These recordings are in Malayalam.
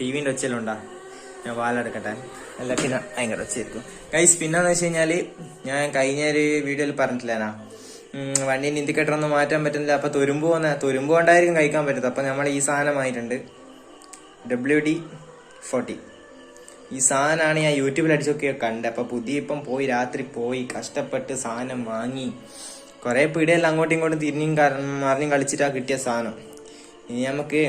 ടി വിന്റെ ഒച്ചയിലുണ്ടാ? ഞാൻ പാലെടുക്കട്ടെ പിന്നെ ഭയങ്കര ഒച്ചയായിരിക്കും. ഗൈസ് പിന്നെന്ന് വെച്ച് കഴിഞ്ഞാൽ ഞാൻ കഴിഞ്ഞ ഒരു വീഡിയോയിൽ പറഞ്ഞിട്ടില്ലേനാ വണ്ടി ഇൻഡിക്കേറ്റർ ഒന്നും മാറ്റാൻ പറ്റുന്നില്ല. അപ്പൊ തുരുമ്പ് വന്ന തുരുമ്പ് കൊണ്ടായിരിക്കും കഴിക്കാൻ പറ്റുന്നത്. അപ്പൊ നമ്മൾ ഈ സാധനമായിട്ടുണ്ട് ഡബ്ല്യു ഡി ഫോർട്ടി ഈ സാധനമാണ് ഞാൻ യൂട്യൂബിൽ അടിച്ചൊക്കെ കണ്ടത്. അപ്പൊ പുതിയ ഇപ്പം പോയി രാത്രി പോയി കഷ്ടപ്പെട്ട് സാധനം വാങ്ങി. കുറെ പീടിയെല്ലാം അങ്ങോട്ടും ഇങ്ങോട്ടും തിരിഞ്ഞും കാരണം മറിഞ്ഞും കളിച്ചിട്ടാ കിട്ടിയ സാധനം. ഇനി നമുക്ക്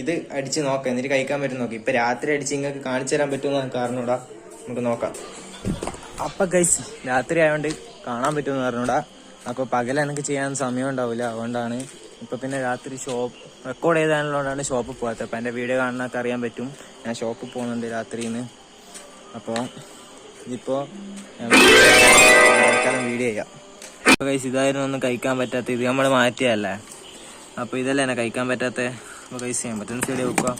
ഇത് അടിച്ച് നോക്കാം എന്നിട്ട് കഴിക്കാൻ പറ്റും നോക്കാം. ഇപ്പൊ രാത്രി അടിച്ച് നിങ്ങൾക്ക് കാണിച്ചു തരാൻ പറ്റുമെന്ന് കാരണോടാ നമുക്ക് നോക്കാം. അപ്പൊ ഗൈസ് രാത്രി ആയതുകൊണ്ട് കാണാൻ പറ്റുമെന്ന് പറഞ്ഞൂടാ. അപ്പൊ പകൽ എനിക്ക് ചെയ്യാൻ സമയം ഉണ്ടാവില്ല അതുകൊണ്ടാണ് ഇപ്പൊ പിന്നെ രാത്രി ഷോപ്പ് റെക്കോർഡ് ചെയ്താണുള്ളതുകൊണ്ടാണ് ഷോപ്പിൽ പോകാത്തത് അപ്പൊ എന്റെ വീഡിയോ കാണുന്നൊക്കെ അറിയാൻ പറ്റും. ഞാൻ ഷോപ്പിൽ പോകുന്നുണ്ട് രാത്രിന്ന് അപ്പോ ഇതിപ്പോ ഞാൻ തൽക്കാലം വീഡിയോ ചെയ്യാം. അപ്പൊ ഗൈസ് ഇതായിരുന്നു ഒന്നും കഴിക്കാൻ പറ്റാത്ത ഇത് നമ്മൾ മാറ്റിയല്ലേ അപ്പൊ ഇതല്ലേ എന്നെ കഴിക്കാൻ പറ്റാത്ത? അപ്പൊ ഗൈസ് ചെയ്യാൻ പറ്റുന്ന സൈഡ് വെക്കുക.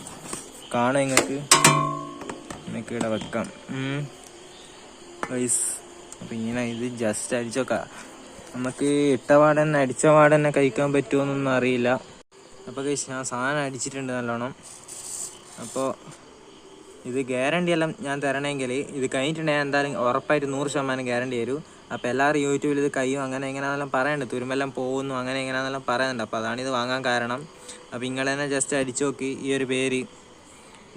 കാണാം നിങ്ങൾക്ക് നിങ്ങൾക്ക് ഇവിടെ വെക്കാം. ഗൈസ് അപ്പൊ ഇങ്ങനെ ഇത് ജസ്റ്റ് അടിച്ചോക്കാം നമുക്ക് ഇട്ട പാടന്നെ അടിച്ച പാടന്നെ കഴിക്കാൻ പറ്റുമോന്നൊന്നും അറിയില്ല. അപ്പോൾ ഗൈസ് ഞാൻ സാധനം അടിച്ചിട്ടുണ്ട് നല്ലോണം. അപ്പോൾ ഇത് ഗ്യാരണ്ടി എല്ലാം ഞാൻ തരണമെങ്കിൽ ഇത് കഴിഞ്ഞിട്ടുണ്ടെങ്കിൽ ഞാൻ എന്തായാലും ഉറപ്പായിട്ട് നൂറ് ശതമാനം ഗ്യാരണ്ടി തരും. അപ്പോൾ എല്ലാവരും യൂട്യൂബിൽ ഇത് കയ്യും അങ്ങനെ എങ്ങനെയാണെന്നെല്ലാം പറയുന്നുണ്ട് തുരുമെല്ലാം പോകുന്നു അങ്ങനെ എങ്ങനെയാണെന്നെല്ലാം പറയുന്നുണ്ട് അപ്പോൾ അതാണ് ഇത് വാങ്ങാൻ കാരണം. അപ്പോൾ നിങ്ങൾ തന്നെ ജസ്റ്റ് അടിച്ചു നോക്കി ഈ ഒരു പേര്.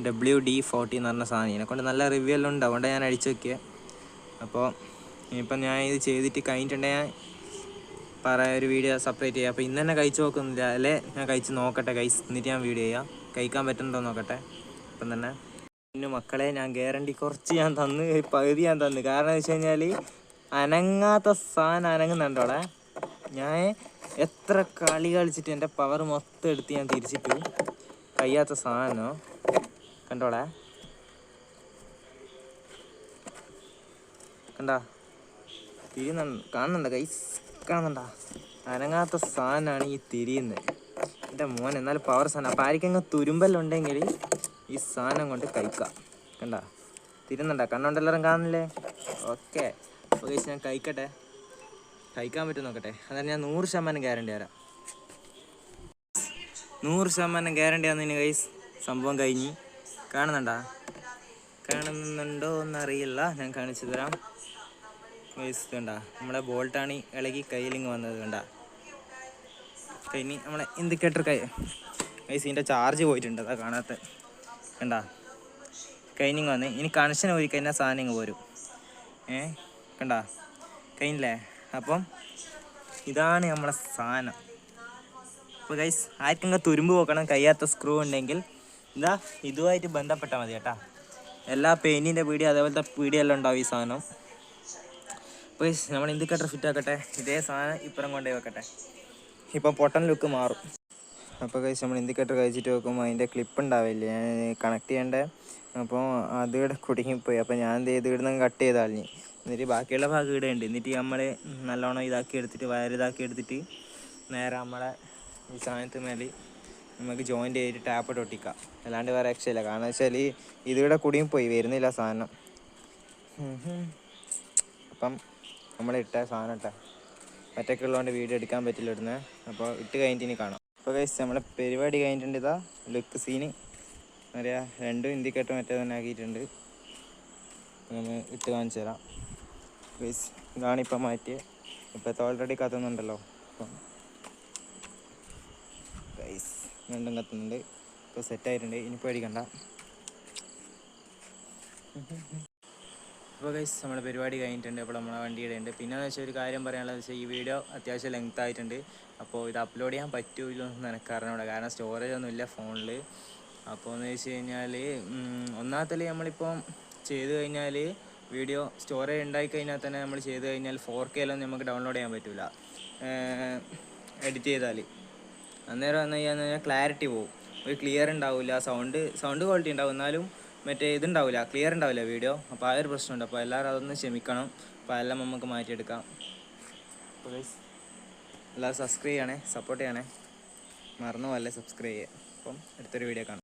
ഡബ്ല്യു ഡി ഫോർട്ടി എന്ന് പറഞ്ഞ സാധനം. ഇതിനെക്കൊണ്ട് നല്ല റിവ്യൂ എല്ലാം ഉണ്ട്. അതുകൊണ്ട് ഞാൻ അടിച്ചു നോക്കിയത് അപ്പോൾ ഇനിയിപ്പം ഞാൻ ഇത് ചെയ്തിട്ട് കഴിഞ്ഞിട്ടുണ്ടെങ്കിൽ ഞാൻ പറയാം ഒരു വീഡിയോ സെപ്പറേറ്റ് ചെയ്യാം. അപ്പോൾ ഇന്ന് തന്നെ കഴിച്ചു നോക്കുന്നില്ല. അല്ലേ? ഞാൻ കഴിച്ച് നോക്കട്ടെ കഴിച്ച് എന്നിട്ട് ഞാൻ വീഡിയോ ചെയ്യാം. കഴിക്കാൻ പറ്റുന്നുണ്ടോ നോക്കട്ടെ. ഇപ്പം തന്നെ. പിന്നെ മക്കളെ ഞാൻ ഗ്യാരണ്ടി കുറച്ച് ഞാൻ തന്ന് പകുതി ഞാൻ തന്നു. കാരണം എന്ന് വെച്ച് കഴിഞ്ഞാൽ അനങ്ങാത്ത സാധനം അനങ്ങുന്നുണ്ടോടെ ഞാൻ എത്ര കളി കളിച്ചിട്ട് എന്റെ പവർ മൊത്തം എടുത്ത് ഞാൻ തിരിച്ചിട്ടു കഴിയാത്ത സാധനം. കണ്ടോളെ കണ്ടാ? തിരിയുന്ന കാണുന്നുണ്ടോ കൈസ് കാണുന്നുണ്ടാ? അനങ്ങാത്ത സാധനമാണ് ഈ തിരിയുന്നത്. എന്റെ മോൻ എന്നാലും പവർ സാധനം. അപ്പം ആർക്കെങ്കിലും തുരുമ്പല്ലുണ്ടെങ്കിൽ ഈ സാധനം കൊണ്ട് കഴിക്കാം. കണ്ടാ? തിരുന്നുണ്ടാ? കണ്ണുണ്ടെല്ലാവരും കാണുന്നില്ലേ? ഓക്കെ അപ്പോൾ കഴിച്ച് ഞാൻ കഴിക്കട്ടെ? കഴിക്കാൻ പറ്റും നോക്കട്ടെ? അതായത് ഞാൻ നൂറ് ശതമാനം ഗ്യാരണ്ടി തരാം. നൂറ് ശതമാനം ഗ്യാരണ്ടി ആണെന്ന് കൈസ് സംഭവം കഴിഞ്ഞ്. കാണുന്നുണ്ടാ? കാണുന്നുണ്ടോ എന്നറിയില്ല ഞാൻ കാണിച്ചു തരാം. വൈസ് കണ്ട നമ്മുടെ ബോൾട്ടാണ് ഇളകി കയ്യിലിങ് വന്നത് കണ്ട. കഴിഞ്ഞ് നമ്മളെ ഇൻഡിക്കേറ്റർ കൈ വൈസ് ഇതിന്റെ ചാർജ് പോയിട്ടുണ്ട്. അതാ കാണാത്ത. കണ്ട? കൈനിങ് വന്ന്. ഇനി കണക്ഷൻ കഴിഞ്ഞാൽ സാധനം ഇങ്ങ് പോരും. ഏ? കണ്ട? കഴിഞ്ഞില്ലേ? അപ്പം ഇതാണ് നമ്മളെ സാധനം. അപ്പോൾ ഗൈസ് ആർക്കെങ്കിലും തുരുമ്പ് പോക്കണം കഴിയാത്ത സ്ക്രൂ ഉണ്ടെങ്കിൽ ഇതാ ഇതുമായിട്ട് ബന്ധപ്പെട്ടാൽ മതി കേട്ടാ. എല്ലാ പെയിന്റിന്റെ പീടി അതേപോലത്തെ പീടിയെല്ലാം ഉണ്ടാവും ഈ സാധനം. അപ്പോൾ നമ്മൾ നമ്മൾ ഇൻഡിക്കേറ്റർ ഫിറ്റ് ആക്കട്ടെ? ഇതേ സാധനം ഇപ്പുറം കൊണ്ടേ വെക്കട്ടെ. ഇപ്പം പൊട്ടൻ ലുക്ക് മാറും. അപ്പോൾ കഴിച്ച് നമ്മൾ ഇൻഡിക്കേറ്റർ കഴിച്ചിട്ട് നോക്കുമ്പോൾ അതിന്റെ ക്ലിപ്പ് ഉണ്ടാവില്ല? ഞാൻ കണക്ട് ചെയ്യേണ്ടത് അപ്പോൾ അത് കുടുങ്ങിപ്പോയി. അപ്പോൾ ഞാൻ എന്ത് ചെയ്ത് ഇവിടുന്ന് കട്ട് ചെയ്താളിഞ്ഞ് എന്നിട്ട് ബാക്കിയുള്ള ഭാഗം ഇവിടെ ഉണ്ട്. എന്നിട്ട് നമ്മൾ നല്ലോണം ഇതാക്കി എടുത്തിട്ട് വയർ ഇതാക്കി എടുത്തിട്ട് നേരെ നമ്മളെ ഈ സാധനത്തിന് മേലെ നമുക്ക് ജോയിന്റ് ചെയ്തിട്ട് ടാപ്പ് ഒട്ടിക്കാം. അല്ലാണ്ട് വേറെ രക്ഷയില്ല കാരണം വെച്ചാൽ ഇതിവിടെ പോയി. വരുന്നില്ല സാധനം. അപ്പം നമ്മൾ ഇട്ട സാധനം ഇട്ട. ഒറ്റയ്ക്ക് ഉള്ളതുകൊണ്ട് വീഡിയോ എടുക്കാൻ പറ്റില്ല ഇടുന്നത് അപ്പോൾ ഇട്ട് കഴിഞ്ഞിട്ട് ഇനി കാണാം. അപ്പോൾ കഴിച്ച് നമ്മളെ പരിപാടി കഴിഞ്ഞിട്ടുണ്ട് ഇതാ. ലുക്ക് സീന് എന്താ പറയുക രണ്ടും ഇൻഡിക്കേറ്റർ മറ്റേ തന്നെ ആക്കിയിട്ടുണ്ട്. നമ്മൾ ഇട്ട് കാണിച്ചു തരാം ഗൈസ് ഇതാണ് ഇപ്പം മാറ്റിയത്. ഇപ്പോഴത്തെ ഓൾറെഡി കത്തുന്നുണ്ടല്ലോ. അപ്പം ഗൈസ് രണ്ടും കത്തുന്നുണ്ട്. ഇപ്പോൾ സെറ്റായിട്ടുണ്ട് ഇനി പേടിക്കണ്ട. അപ്പോൾ ഗൈസ് നമ്മുടെ പരിപാടി കഴിഞ്ഞിട്ടുണ്ട്. അപ്പോൾ നമ്മുടെ വണ്ടിയുടെ ഉണ്ട്. പിന്നെ എന്ന് വെച്ചാൽ ഒരു കാര്യം പറയാനുള്ളത് വെച്ചാൽ ഈ വീഡിയോ അത്യാവശ്യം ലെങ്ത് ആയിട്ടുണ്ട്. അപ്പോൾ ഇത് അപ്ലോഡ് ചെയ്യാൻ പറ്റുമല്ലോ എന്ന് എനിക്ക് അറിഞ്ഞൂടാ കാരണം സ്റ്റോറേജ് ഒന്നും ഇല്ല ഫോണിൽ അപ്പോൾ എന്ന് വെച്ച് കഴിഞ്ഞാൽ ഒന്നാമത്തെ നമ്മളിപ്പം ചെയ്ത് കഴിഞ്ഞാൽ വീഡിയോ സ്റ്റോറേജ് ഉണ്ടായി കഴിഞ്ഞാൽ തന്നെ നമ്മൾ ചെയ്ത് കഴിഞ്ഞാൽ ഫോർ കെയിലൊന്നും നമുക്ക് ഡൗൺലോഡ് ചെയ്യാൻ പറ്റില്ല എഡിറ്റ് ചെയ്താൽ അന്നേരം വന്നു കഴിഞ്ഞാൽ കഴിഞ്ഞാൽ ക്ലാരിറ്റി പോകും ഒരു ക്ലിയർ ഉണ്ടാവില്ല സൗണ്ട് സൗണ്ട് ക്വാളിറ്റി ഉണ്ടാവും. എന്നാലും മറ്റേ ഇതുണ്ടാവില്ല ക്ലിയർ ഉണ്ടാവില്ല വീഡിയോ. അപ്പോൾ ആ ഒരു പ്രശ്നമുണ്ട്. അപ്പോൾ എല്ലാവരും അതൊന്ന് ക്ഷമിക്കണം. അപ്പോൾ എല്ലാം നമുക്ക് മാറ്റിയെടുക്കാം. എല്ലാവരും സബ്സ്ക്രൈബ് ചെയ്യണേ സപ്പോർട്ട് ചെയ്യണേ. മറന്നു പോലെ സബ്സ്ക്രൈബ് ചെയ്യുക അപ്പം അടുത്തൊരു വീഡിയോ കാണാം.